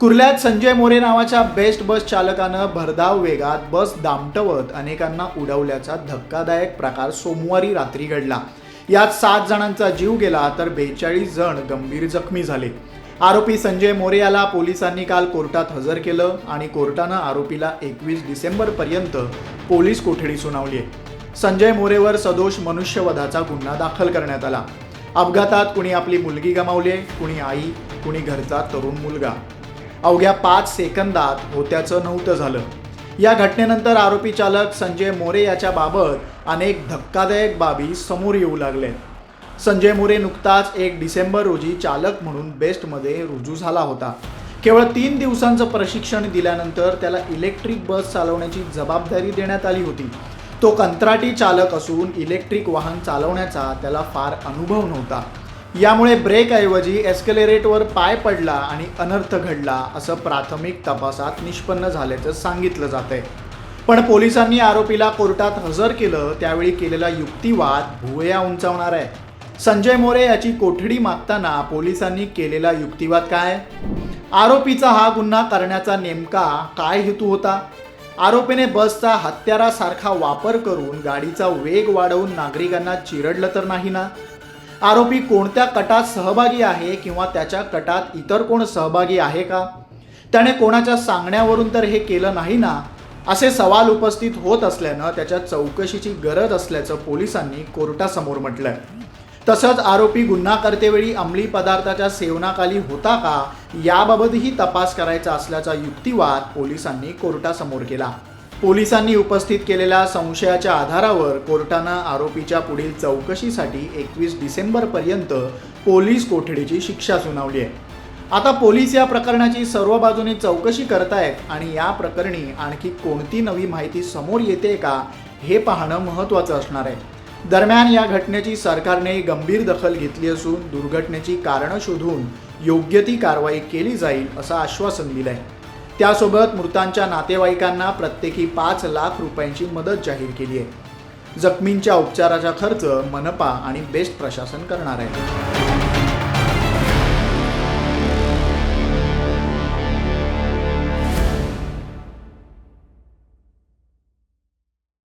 कुर्ल्यात संजय मोरे नावाच्या बेस्ट बस चालकानं भरधाव वेगात बस दामटवत अनेकांना उडवल्याचा धक्कादायक प्रकार सोमवारी रात्री घडला. यात सात जणांचा जीव गेला तर बेचाळीस जण गंभीर जखमी झाले. आरोपी संजय मोरे याला पोलिसांनी काल कोर्टात हजर केलं आणि कोर्टानं आरोपीला एकवीस डिसेंबरपर्यंत पोलीस कोठडी सुनावली आहे. संजय मोरेवर सदोष मनुष्यवधाचा गुन्हा दाखल करण्यात आला. अपघातात कुणी आपली मुलगी गमावली कुणी आई कुणी घरचा तरुण मुलगा. अवघ्या पाच सेकंदात होत्याचं नव्हतं झालं. या घटनेनंतर आरोपी चालक संजय मोरे याच्याबाबत अनेक धक्कादायक बाबी समोर येऊ लागले. संजय मोरे नुकताच एक डिसेंबर रोजी चालक म्हणून बेस्टमध्ये रुजू झाला होता. केवळ तीन दिवसांचं प्रशिक्षण दिल्यानंतर त्याला इलेक्ट्रिक बस चालवण्याची जबाबदारी देण्यात आली होती. तो कंत्राटी चालक असून इलेक्ट्रिक वाहन चालवण्याचा त्याला फार अनुभव नव्हता. यामुळे ब्रेकऐवजी एस्केलेरेटवर पाय पडला आणि अनर्थ घडला असं प्राथमिक तपासात निष्पन्न झाल्याचं सांगितलं जात आहे पण पोलिसांनी आरोपीला कोर्टात हजर केलं त्यावेळी केलेला युक्तिवाद भुवया उंचावणार आहे. संजय मोरे याची कोठडी मागताना पोलिसांनी केलेला युक्तिवाद काय? आरोपीचा हा गुन्हा करण्याचा नेमका काय हेतू होता? आरोपीने बसचा हत्यारासारखा वापर करून गाडीचा वेग वाढवून नागरिकांना चिरडलं तर नाही ना? आरोपी कोणत्या कटात सहभागी आहे किंवा त्याच्या कटात इतर कोण सहभागी आहे का? त्याने कोणाच्या सांगण्यावरून तर हे केलं नाही ना? असे सवाल उपस्थित होत असल्यानं त्याच्या चौकशीची गरज असल्याचं पोलिसांनी कोर्टासमोर म्हटलंय. तसंच आरोपी गुन्हा करतेवेळी अंमली पदार्थाच्या सेवनाखाली होता का? याबाबतही तपास करायचा असल्याचा युक्तिवाद पोलिसांनी कोर्टासमोर केला. पोलिसांनी उपस्थित केलेल्या संशयाच्या आधारावर कोर्टानं आरोपीच्या पुढील चौकशीसाठी एकवीस डिसेंबरपर्यंत पोलीस कोठडीची शिक्षा सुनावली आहे. आता पोलीस या प्रकरणाची सर्व बाजूने चौकशी करतायत आणि या प्रकरणी आणखी कोणती नवी माहिती समोर येते का हे पाहणं महत्त्वाचं असणार आहे. दरम्यान या घटनेची सरकारने गंभीर दखल घेतली असून दुर्घटनेची कारणं शोधून योग्य ती कारवाई केली जाईल असं आश्वासन दिलं आहे त्यासोबत मृतांच्या नातेवाईकांना प्रत्येकी पाच लाख रुपयांची मदत जाहीर केली आहे. जखमींच्या उपचाराचा खर्च मनपा आणि बेस्ट प्रशासन करणार आहे.